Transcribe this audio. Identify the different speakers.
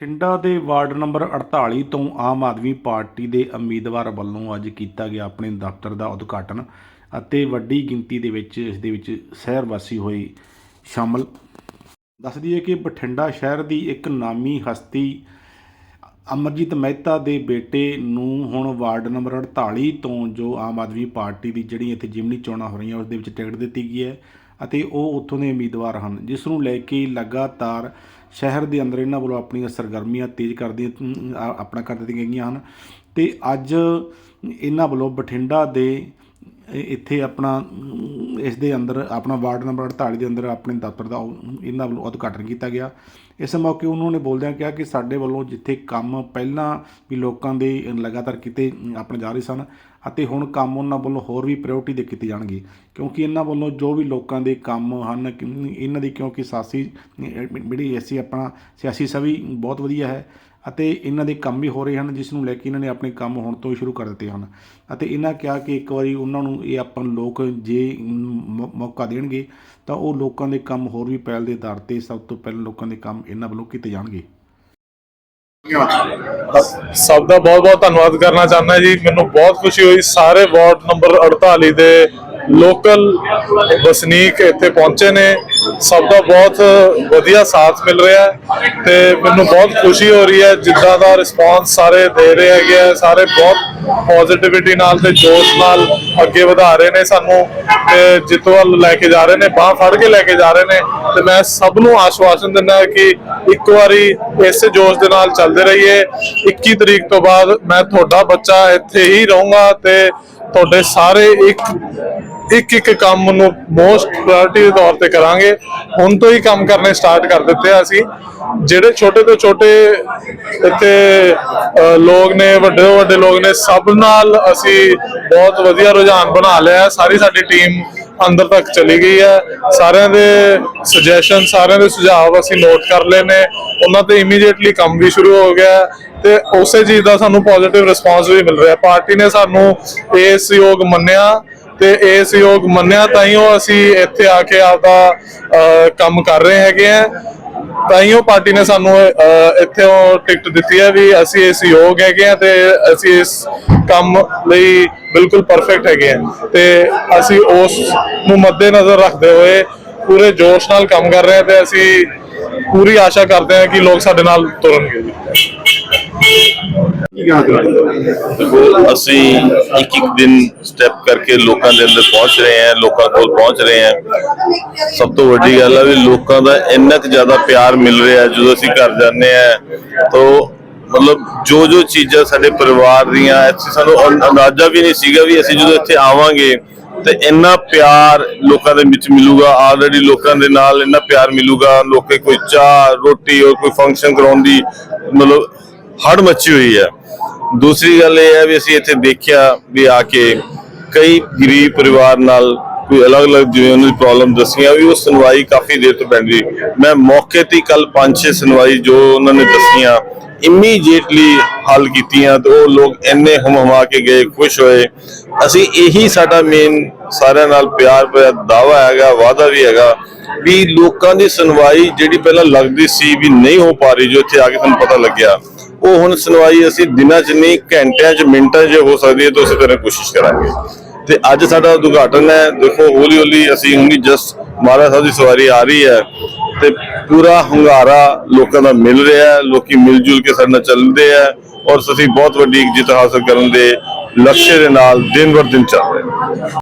Speaker 1: ਟਿੰਡਾ ਦੇ ward number 48 ਤੋਂ Aam Aadmi party ਦੇ ਉਮੀਦਵਾਰ ਵੱਲੋਂ ਅੱਜ ਕੀਤਾ ਗਿਆ ਆਪਣੇ ਦਫ਼ਤਰ ਦਾ ਉਦਘਾਟਨ ਅਤੇ ਵੱਡੀ ਗਿਣਤੀ ਦੇ ਵਿੱਚ ਇਸ ਦੇ ਵਿੱਚ ਸ਼ਹਿਰ ਵਾਸੀ ਹੋਏ ਸ਼ਾਮਲ। ਦੱਸ ਦਈਏ ਕਿ ਬਠਿੰਡਾ ਸ਼ਹਿਰ ਦੀ ਇੱਕ ਨਾਮੀ ਹਸਤੀ ਅਮਰਜੀਤ ਮਹਿਤਾ ਦੇ ਬੇਟੇ ਨੂੰ ਹੁਣ ਵਾਰਡ ਨੰਬਰ 48 ਤੋਂ ਜੋ ਆਮ ਆਦਮੀ ਪਾਰਟੀ ਦੀ ਜਿਹੜੀ ਇੱਥੇ ਜਿਮਨੀ ਚੋਣਾਂ ਹੋ ਰਹੀਆਂ, ਉਸ ਦੇ ਵਿੱਚ ਟਿਕਟ ਦਿੱਤੀ ਗਈ ਹੈ। ਅਤੇ ਉਹ ਉੱਥੋਂ ਦੇ ਉਮੀਦਵਾਰ ਹਨ ਜਿਸ ਨੂੰ ਲੈ ਕੇ ਲਗਾਤਾਰ ਸ਼ਹਿਰ ਦੇ ਅੰਦਰ ਇਹਨਾਂ ਵੱਲੋਂ ਆਪਣੀਆਂ ਸਰਗਰਮੀਆਂ ਤੇਜ਼ ਕਰਦੀਆਂ ਅਮ, ਆਪਣਾ ਕਰ ਦਿੱਤੀਆਂ ਗਈਆਂ ਹਨ। ਤੇ ਅੱਜ ਇਹਨਾਂ ਵੱਲੋਂ ਬਠਿੰਡਾ ਦੇ ਇੱਥੇ ਆਪਣਾ, ਇਸ ਦੇ ਅੰਦਰ, ਆਪਣਾ ਵਾਰਡ ਨੰਬਰ 48 ਦੇ ਅੰਦਰ ਆਪਣੇ ਦਫ਼ਤਰ ਦਾ ਇਹਨਾਂ ਵੱਲੋਂ ਉਦਘਾਟਨ ਕੀਤਾ ਗਿਆ। ਇਸ ਮੌਕੇ ਉਹਨਾਂ ਨੇ ਬੋਲਦਿਆਂ ਕਿਹਾ ਕਿ ਸਾਡੇ ਵੱਲੋਂ ਜਿੱਥੇ ਕੰਮ ਪਹਿਲਾਂ ਵੀ ਲੋਕਾਂ ਦੇ ਲਗਾਤਾਰ ਕੀਤੇ, ਆਪਣੇ ਜਾ ਰਹੇ ਸਨ, ਅਤੇ ਹੁਣ ਕੰਮ ਉਹਨਾਂ ਵੱਲੋਂ ਹੋਰ ਵੀ ਪ੍ਰਾਇੋਰਟੀ ਦੇ ਕੀਤੇ ਜਾਣਗੇ। ਕਿਉਂਕਿ ਇਹਨਾਂ ਵੱਲੋਂ ਜੋ ਵੀ ਲੋਕਾਂ ਦੇ ਕੰਮ ਹਨ ਇਹਨਾਂ ਦੀ ਕਿਉਂਕਿ ਸਾਸੀ ਜਿਹੜੀ ਐਸੀ ਆਪਣਾ ਸਿਆਸੀ ਸਭੀ ਬਹੁਤ ਵਧੀਆ ਹੈ ਅਤੇ ਇਹਨਾਂ ਦੇ ਕੰਮ ਵੀ ਹੋ ਰਹੇ ਹਨ, ਜਿਸ ਨੂੰ ਲੈ ਕੇ ਇਹਨਾਂ ਨੇ ਆਪਣੇ ਕੰਮ ਹੁਣ ਤੋਂ ਹੀ ਸ਼ੁਰੂ ਕਰ ਦਿੱਤੇ ਹਨ। ਅਤੇ ਇਹਨਾਂ ਕਿਹਾ ਕਿ ਇੱਕ ਵਾਰੀ ਉਹਨਾਂ ਨੂੰ ਇਹ ਆਪਾਂ ਲੋਕ ਜੇ ਮੌ- ਮੌਕਾ ਦੇਣਗੇ, ਤਾਂ ਉਹ ਲੋਕਾਂ ਦੇ ਕੰਮ ਹੋਰ ਵੀ ਪਹਿਲ ਦੇ ਆਧਾਰ ਤੇ ਸਭ ਤੋਂ ਪਹਿਲਾਂ ਲੋਕਾਂ ਦੇ ਕੰਮ ਇਹਨਾਂ ਵੱਲੋਂ ਕੀਤੇ ਜਾਣਗੇ।
Speaker 2: ਸਭ ਦਾ ਬਹੁਤ ਬਹੁਤ ਧੰਨਵਾਦ ਕਰਨਾ ਚਾਹੁੰਦਾ ਜੀ। ਮੈਨੂੰ ਬਹੁਤ ਖੁਸ਼ੀ ਹੋਈ। ਸਾਰੇ ਵਾਰਡ ਨੰਬਰ 48 ਦੇ ਲੋਕਲ ਵਸਨੀਕ ਇੱਥੇ ਪਹੁੰਚੇ ਨੇ। ਸਭ ਦਾ ਬਹੁਤ ਵਧੀਆ ਸਾਥ ਮਿਲ ਰਿਹਾ ਹੈ ਤੇ ਮੈਨੂੰ ਬਹੁਤ ਖੁਸ਼ੀ ਹੋ ਰਹੀ ਹੈ ਜਿੱਦਾਂ ਦਾ ਰਿਸਪਾਂਸ ਸਾਰੇ ਦੇ ਰਹੇ ਹੈਗੇ ਆ। ਸਾਰੇ ਬਹੁਤ ਪੋਜ਼ਿਟਿਵਿਟੀ ਨਾਲ ਤੇ ਜੋਸ਼ ਨਾਲ ਅੱਗੇ ਵਧਾ ਰਹੇ ਨੇ ਸਾਨੂੰ ਤੇ ਜਿੱਤ ਵੱਲ ਲੈ ਕੇ ਜਾ ਰਹੇ ਨੇ, ਬਾਹ ਫੜ ਕੇ ਲੈ ਕੇ ਜਾ ਰਹੇ ਨੇ। ਤੇ ਮੈਂ ਸਭ ਨੂੰ ਆਸ਼ਵਾਸਨ ਦਿੰਦਾ ਕਿ ਇੱਕ ਵਾਰੀ ਇਸੇ ਜੋਸ਼ ਦੇ ਨਾਲ ਚੱਲਦੇ ਰਹੀਏ। 21 ਤਰੀਕ ਤੋਂ ਬਾਅਦ ਮੈਂ ਤੁਹਾਡਾ ਬੱਚਾ ਇੱਥੇ ਹੀ ਰਹੂੰਗਾ ਤੇ ਤੁਹਾਡੇ ਸਾਰੇ ਇੱਕ ਇੱਕ ਇੱਕ ਕੰਮ ਨੂੰ ਮੋਸਟ ਪ੍ਰਾਇੋਰਟੀ ਦੇ ਤੌਰ ਤੇ ਕਰਾਂਗੇ। ਹੁਣ ਤੋਂ ਹੀ ਕੰਮ ਕਰਨੇ ਸਟਾਰਟ ਕਰ ਦਿੱਤੇ ਆ ਅਸੀਂ। ਜਿਹੜੇ ਛੋਟੇ ਤੋਂ ਛੋਟੇ ਇੱਥੇ ਲੋਕ ਨੇ, ਵੱਡੇ ਤੋਂ ਵੱਡੇ ਲੋਕ ਨੇ, ਸਭ ਨਾਲ ਅਸੀਂ ਬਹੁਤ ਵਧੀਆ ਰੁਝਾਨ ਬਣਾ ਲਿਆ ਸਾਰੀ ਸਾਡੀ ਟੀਮ ਅੰਦਰ ਤੱਕ ਚਲੀ ਗਈ ਹੈ। ਸਾਰਿਆਂ ਦੇ ਸੁਜੈਸ਼ਨ ਸਾਰਿਆਂ ਦੇ ਸੁਝਾਅ ਅਸੀਂ ਨੋਟ ਕਰ ਲਏ ਨੇ। ਉਹਨਾਂ ਤੇ ਇਮੀਡੀਏਟਲੀ ਕੰਮ ਵੀ ਸ਼ੁਰੂ ਹੋ ਗਿਆ। ਤੇ ਉਸੇ ਚੀਜ਼ ਦਾ ਸਾਨੂੰ ਪੋਜ਼ਿਟਿਵ ਰਿਸਪਾਂਸ ਵੀ ਮਿਲ ਰਿਹਾ ਪਾਰਟੀ ਨੇ ਸਾਨੂੰ ਇਸ ਯੋਗ ਮੰਨਿਆ ਤੇ ਇਸ ਯੋਗ ਮੰਨਿਆ ਤਾਂ ਹੀ ਉਹ ਅਸੀਂ ਇੱਥੇ ਆ ਕੇ ਆਪਦਾ ਕੰਮ ਕਰ ਰਹੇ ਹੈਗੇ ਆ ਤਾਂ ਹੀ ਉਹ ਪਾਰਟੀ ਨੇ ਸਾਨੂੰ ਇੱਥੇ ਉਹ ਟਿਕਟ ਦਿੱਤੀ ਹੈ ਵੀ ਅਸੀਂ ਇਸ ਯੋਗ ਹੈਗੇ ਆ ਤੇ ਅਸੀਂ ਇਸ ਕੰਮ ਲਈ ਬਿਲਕੁਲ ਪਰਫੈਕਟ ਹੈਗੇ ਆ ਤੇ ਅਸੀਂ ਉਸ ਨੂੰ ਮੱਦੇਨਜ਼ਰ ਰੱਖਦੇ ਹੋਏ ਪੂਰੇ ਜੋਸ਼ ਨਾਲ ਕੰਮ ਕਰ ਰਹੇ ਹਾਂ ਤੇ ਅਸੀਂ ਪੂਰੀ ਆਸ਼ਾ ਕਰਦੇ ਹਾਂ ਕਿ ਲੋਕ ਸਾਡੇ ਨਾਲ ਤੁਰਨਗੇ। ਜੀ
Speaker 3: ਅਸੀਂ ਇੱਕ ਇੱਕ ਦਿਨ ਸਟੈਪ ਕਰਕੇ ਲੋਕਾਂ ਦੇ ਅੰਦਰ ਪਹੁੰਚ ਰਹੇ ਹਾਂ, ਲੋਕਾਂ ਕੋਲ ਪਹੁੰਚ ਰਹੇ ਹਾਂ। ਸਭ ਤੋਂ ਵੱਡੀ ਗੱਲ ਹੈ ਵੀ ਲੋਕਾਂ ਦਾ ਇੰਨਾ ਕੁ ਜ਼ਿਆਦਾ ਪਿਆਰ ਮਿਲ ਰਿਹਾ ਜਦੋਂ ਅਸੀਂ ਘਰ ਜਾਂਦੇ ਹਾਂ। ਤਾਂ ਮਤਲਬ ਜੋ ਜੋ ਚੀਜ਼ਾਂ ਸਾਡੇ ਪਰਿਵਾਰ ਦੀਆਂ, ਇੱਥੇ ਸਾਨੂੰ ਅੰਦਾਜ਼ਾ ਵੀ ਨਹੀਂ ਸੀਗਾ ਵੀ ਅਸੀਂ ਜਦੋਂ ਇੱਥੇ ਆਵਾਂਗੇ ਤੇ ਇੰਨਾ ਪਿਆਰ ਲੋਕਾਂ ਦੇ ਵਿੱਚ ਮਿਲੂਗਾ ਆਲਰੇਡੀ ਲੋਕਾਂ ਦੇ ਨਾਲ ਇੰਨਾ ਪਿਆਰ ਮਿਲੂਗਾ। ਲੋਕੇ ਕੋਈ ਚਾਹ, ਰੋਟੀ ਔਰ ਕੋਈ ਫੰਕਸ਼ਨ ਕਰਾਉਣ ਦੀ ਮਤਲਬ ਹੜ ਮੱਚੀ ਹੋਈ ਹੈ। ਦੂਸਰੀ ਗੱਲ ਇਹ ਹੈ ਵੀ ਅਸੀਂ ਇੱਥੇ ਦੇਖਿਆ ਵੀ ਆ ਕੇ ਕਈ ਗਰੀਬ ਪਰਿਵਾਰ ਨਾਲ ਕੋਈ ਅਲੱਗ-ਅਲੱਗ ਜਿਵੇਂ ਉਹਨਾਂ ਦੀ ਪ੍ਰੋਬਲਮ ਦੱਸੀਆਂ ਵੀ ਉਹ ਸੁਣਵਾਈ ਕਾਫੀ ਦੇਰ ਤੋਂ ਪੈਂਦੀ ਮੈਂ ਮੌਕੇ ਤੇ ਕੱਲ 5-6 ਸੁਣਵਾਈ ਜੋ ਉਹਨਾਂ ਨੇ ਦੱਸੀਆਂ ਇਮੀਡੀਏਟਲੀ ਹੱਲ ਕੀਤੀਆਂ ਤੇ ਉਹ ਲੋਕ ਇੰਨੇ ਹਮਹਮਾ ਕੇ ਗਏ, ਖੁਸ਼ ਹੋਏ। ਅਸੀਂ ਇਹੀ ਸਾਡਾ ਮੇਨ ਸਾਰਿਆਂ ਨਾਲ ਪਿਆਰ ਭਰਿਆ ਦਾਵਾ ਹੈਗਾ, ਵਾਅਦਾ ਵੀ ਹੈਗਾ ਵੀ ਲੋਕਾਂ ਦੀ ਸੁਣਵਾਈ ਜਿਹੜੀ ਪਹਿਲਾਂ ਲੱਗਦੀ ਸੀ ਵੀ ਨਹੀਂ ਹੋ ਪਾ ਰਹੀ, ਜੋ ਇੱਥੇ ਆ ਕੇ ਸਾਨੂੰ ਪਤਾ ਲੱਗਿਆ। ਉਹ ਹੁਣ ਸੁਣਵਾਈ ਅਸੀਂ ਦਿਨਾਂ 'ਚ ਨਹੀਂ, ਘੰਟਿਆਂ 'ਚ, ਮਿੰਟਾਂ 'ਚ ਹੋ ਸਕਦੀ ਹੈ ਤਾਂ ਉਸੇ ਤਰ੍ਹਾਂ ਕੋਸ਼ਿਸ਼ ਕਰਾਂਗੇ। ਤੇ ਅੱਜ ਸਾਡਾ ਉਦਘਾਟਨ ਹੈ, ਦੇਖੋ ਹੌਲੀ ਹੌਲੀ ਅਸੀਂ ਹੁਣੀ ਜਸਟ ਮਹਾਰਾਜ ਸਾਹਿਬ ਦੀ ਸਵਾਰੀ ਆ ਰਹੀ ਹੈ ਤੇ ਪੂਰਾ ਹੁੰਗਾਰਾ ਲੋਕਾਂ ਦਾ ਮਿਲ ਰਿਹਾ ਹੈ, ਲੋਕੀ ਮਿਲ ਜੁਲ ਕੇ ਸਾਡੇ ਨਾਲ ਚੱਲਦੇ ਆ ਔਰ ਅਸੀਂ ਬਹੁਤ ਵੱਡੀ ਜਿੱਤ ਹਾਸਲ ਕਰਨ ਦੇ ਲਕਸ਼ਯ ਦੇ ਨਾਲ ਦਿਨ ਬਰ ਦਿਨ ਚੱਲ ਰਹੇ ਹਾਂ।